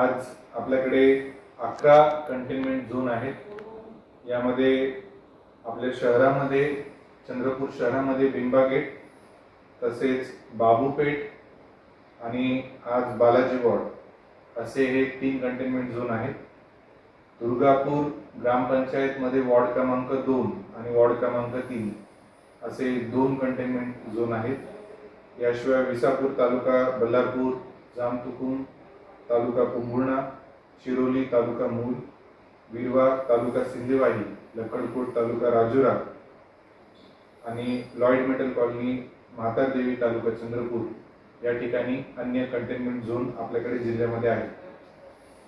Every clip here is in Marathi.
आज आपल्याकडे अकरा कंटेनमेंट झोन आहेत. यामध्ये आपल्या शहरामध्ये चंद्रपूर शहरामध्ये बिंबा गेट तसेच बाबूपेठ आणि आज बालाजी वॉर्ड. असे हे तीन कंटेनमेंट झोन आहेत. दुर्गापूर ग्रामपंचायतमध्ये वॉर्ड क्रमांक दोन आणि वॉर्ड क्रमांक तीन असे दोन कंटेनमेंट झोन आहेत. याशिवाय विसापूर तालुका बल्लारपूर जामतुकुम तालुका कुंभुर्णा शिरोली तालुका मूल विरवा तालुका सिंदेवाही लकडकोट तालुका राजुरा आणि Lloyd metal colony Mhatardevi taluka Chandrapur. या ठिकाणी अन्य कंटेनमेंट झोन आपल्याकडे जिल्ह्यामध्ये आहे.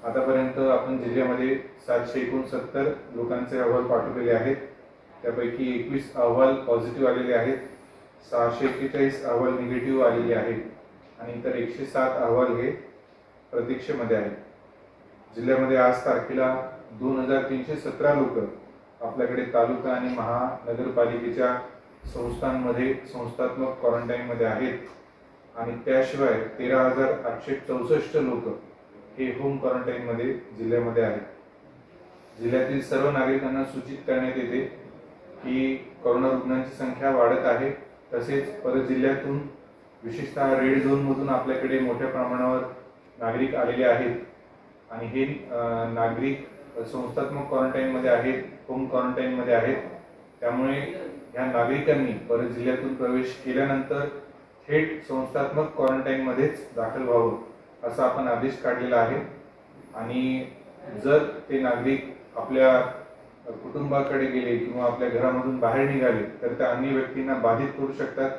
आतापर्यंत आपण जिल्ह्यामध्ये सातशे एकोणसत्तर लोकांचे अहवाल पाठवलेले आहेत. त्यापैकी एकवीस अहवाल पॉझिटिव्ह आलेले आहेत. सहाशे एक्केचाळीस अहवाल निगेटिव्ह आलेले आहेत. आणि इतर एकशे सात अहवाल हे प्रतीक्षेमध्ये आहेत जिल्ह्यामध्ये आज तारखेला दोन हजार तीनशे सतरा लोक आपल्याकडे तालुका आणि महानगरपालिकेच्या संस्थांमध्ये संस्थात्मक क्वारंटाईनमध्ये आहेत. आणि त्याशिवाय तेरा हजार आठशे चौसष्ट लोक हे होम क्वारंटाईनमध्ये जिल्ह्यामध्ये आहेत. जिल्ह्यातील सर्व नागरिकांना सूचित करण्यात येते की कोरोना रुग्णांची संख्या वाढत आहे. तसेच परत जिल्ह्यातून विशेषतः रेड झोनमधून आपल्याकडे मोठ्या प्रमाणावर नागरिक आलेले आहेत. आणि हे नागरिक संस्थात्मक क्वारंटाईनमध्ये आहेत होम क्वारंटाईनमध्ये आहेत. त्यामुळे ह्या नागरिकांनी परत जिल्ह्यातून प्रवेश केल्यानंतर थेट संस्थात्मक क्वारंटाईनमध्येच दाखल व्हावं असा आपण आदेश काढलेला आहे. आणि जर ते नागरिक आपल्या कुटुंबाकडे गेले किंवा आपल्या घरामधून बाहेर निघाले तर त्या अन्य व्यक्तींना बाधित करू शकतात.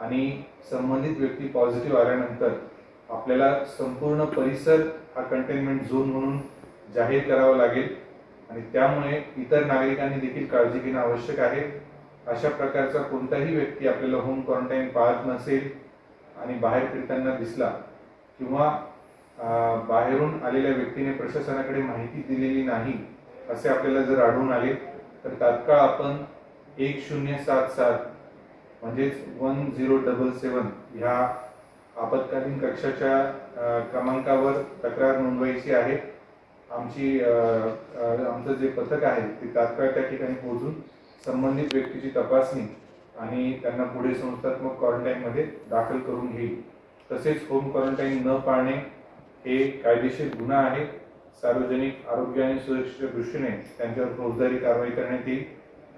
आणि संबंधित व्यक्ती पॉझिटिव्ह आल्यानंतर आपल्याला संपूर्ण परिसर हा कंटेनमेंट झोन म्हणून जाहीर करावा लागेल. आणि त्यामुळे इतर नागरिकांनी देखील काळजी घेणं आवश्यक आहे. अशा प्रकारचा कोणताही व्यक्ती आपल्याला होम क्वारंटाईन पाळत नसेल आणि बाहेर फिरताना दिसला किंवा बाहेरून आलेल्या व्यक्तीने प्रशासनाकडे माहिती दिलेली नाही असे आपल्याला जर आढळून आले तर तात्काळ आपण एक शून्य सात सात म्हणजेच वन झिरो डबल सेवन ह्या आपत्कालीन कक्षाच्या क्रमांकावर तक्रार नोंदवायची आहे. आमची आमचं जे पथक आहे ते तात्काळ त्या ठिकाणी पोहोचून संबंधित व्यक्तीची तपासणी आणि त्यांना पुढे संस्थात्मक क्वारंटाईनमध्ये दाखल करून घेईल. तसेच होम क्वारंटाईन न पाळणे हे कायदेशीर गुन्हा आहे. सार्वजनिक आरोग्य आणि सुरक्षेच्या दृष्टीने त्यांच्यावर फौजदारी कारवाई करण्यात येईल.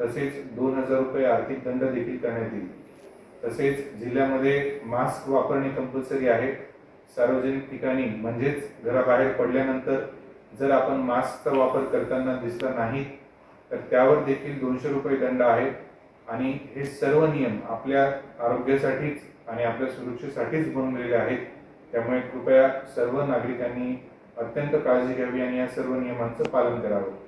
तसेच दोन हजार रुपये आर्थिक दंड देखील करण्यात येईल. तसेच जिल्ह्यामध्ये मास्क वापरणे कंपल्सरी आहे. सार्वजनिक ठिकाणी म्हणजेच घराबाहेर पडल्यानंतर जर आपण मास्कचा वापर करताना दिसला नाही तर त्यावर देखील दोनशे रुपये दंड आहे. आणि हे सर्व नियम आपल्या आरोग्यासाठीच आणि आपल्या सुरक्षेसाठीच बनवलेले आहेत. त्यामुळे कृपया सर्व नागरिकांनी अत्यंत काळजी घ्यावी आणि या सर्व नियमांचं पालन करावं.